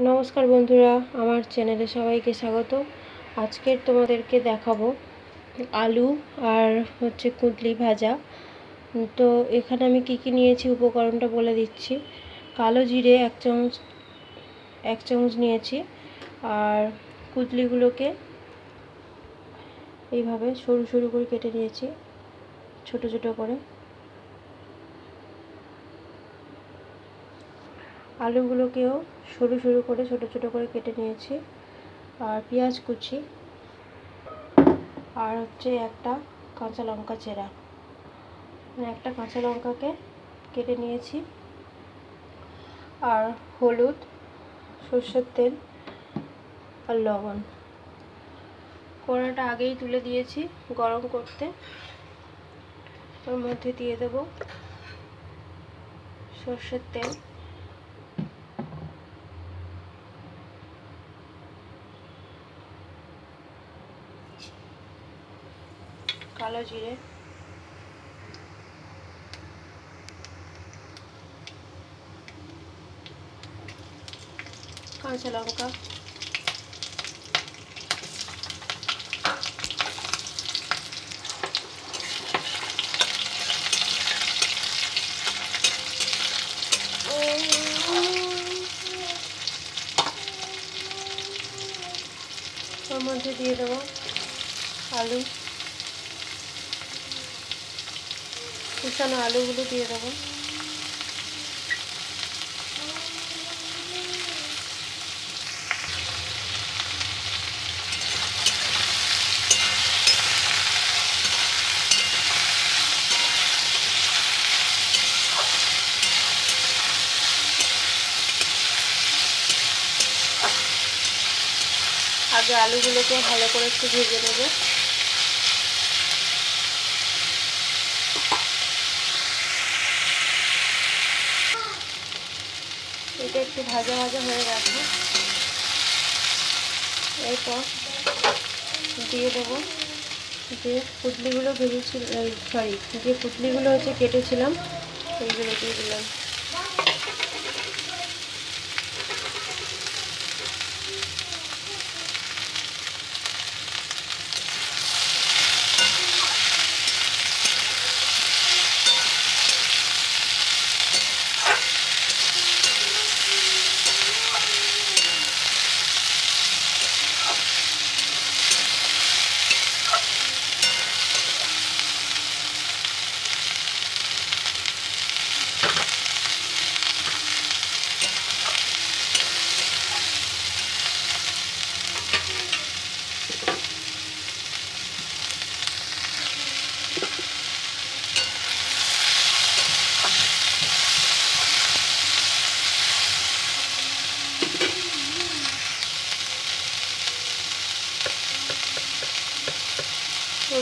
নমস্কার বন্ধুরা, আমার চ্যানেলে সবাইকে স্বাগত। আজকের তোমাদেরকে দেখাবো আলু আর হচ্ছে কুঁদলি ভাজা। তো এখানে আমি কি কি নিয়েছি উপকরণটা বলে দিচ্ছি। কালো জিরে এক চামচ এক চামচ নিয়েছি। আর কুঁদলিগুলোকে এইভাবে সরু সরু করে কেটে নিয়েছি, ছোট ছোট করে। আলুগুলোকেও সরু সরু করে, ছোট ছোট করে কেটে নিয়েছি। আর পেঁয়াজ কুচি। আর হচ্ছে একটা কাঁচা লঙ্কা চেরা। মানে একটা কাঁচা লঙ্কাকে কেটে নিয়েছি। আর হলুদ, সর্ষের তেল আর লবণ। কড়াটা আগেই তুলে দিয়েছি গরম করতে। ওর মধ্যে দিয়ে দেবো সর্ষের তেল। কালো জিরে। কাঁচা লঙ্কা। মধ্যে দিয়ে দেবো আলু। কুচানো আলুগুলো দিয়ে দেবো। আগে আলুগুলোকে ভালো করে একটু ভেজে নেব। এটা একটু ভাজা ভাজা হয়ে গেছে। এরপর দিয়ে দেবো যে পুতলিগুলো ভেজেছিল সরি যে পুতলিগুলো হচ্ছে কেটেছিলাম সেইগুলো দিয়ে দিলাম।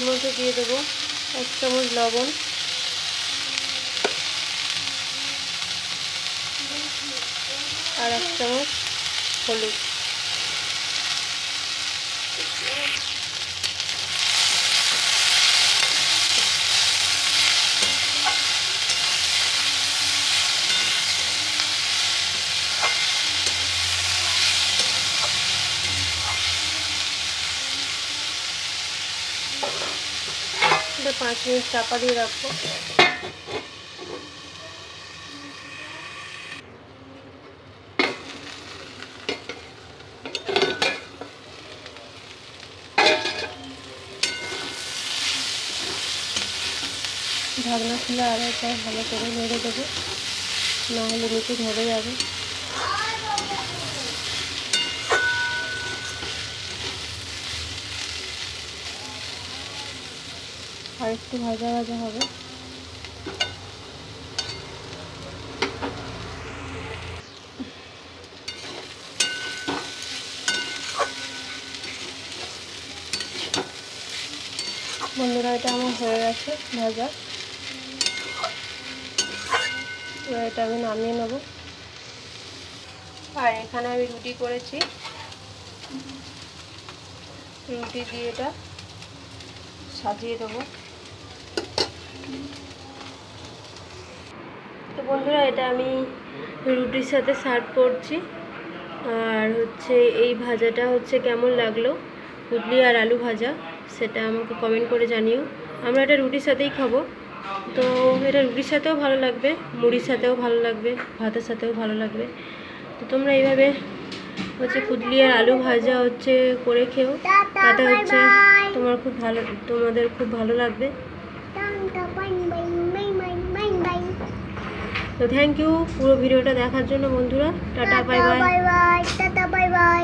ওর মধ্যে দিয়ে দেবো এক চামচ লবণ। আর এক চামচ হলুদ। এটা পাঁচ মিনিট চাপা দিয়ে রাখবো ঢাকনা খুলে আর একবার ভালো করে নেড়ে দেবো নাহলে নিচে ধরে যাবে আর একটু ভাজা ভাজা হবে। বন্ধুরা, এটা আমার হয়ে গেছে ভাজা। এবার এটা আমি নামিয়ে নেব। আর এখানে আমি রুটি করেছি। রুটি দিয়ে এটা সাজিয়ে দেবো। তো বন্ধুরা, এটা আমি রুটির সাথে সার্ভ করছি। আর হচ্ছে এই ভাজাটা হচ্ছে কেমন লাগল? কুদলি আর আলু ভাজা, সেটা আমাকে কমেন্ট করে জানিও। আমরা এটা রুটির সাথেই খাব। তো এটা রুটির সাথেও ভালো লাগবে, মুড়ির সাথেও ভালো লাগবে, ভাতের সাথেও ভালো লাগবে। তো তোমরা এইভাবে হচ্ছে কুদলি আর আলু ভাজা হচ্ছে করে খেও। তাতে হচ্ছে তোমার খুব ভালো, তোমাদের খুব ভালো লাগবে। তো থ্যাংক ইউ পুরো ভিডিওটা দেখার জন্য বন্ধুরা। Ta-ta bye bye bye bye ta-ta bye bye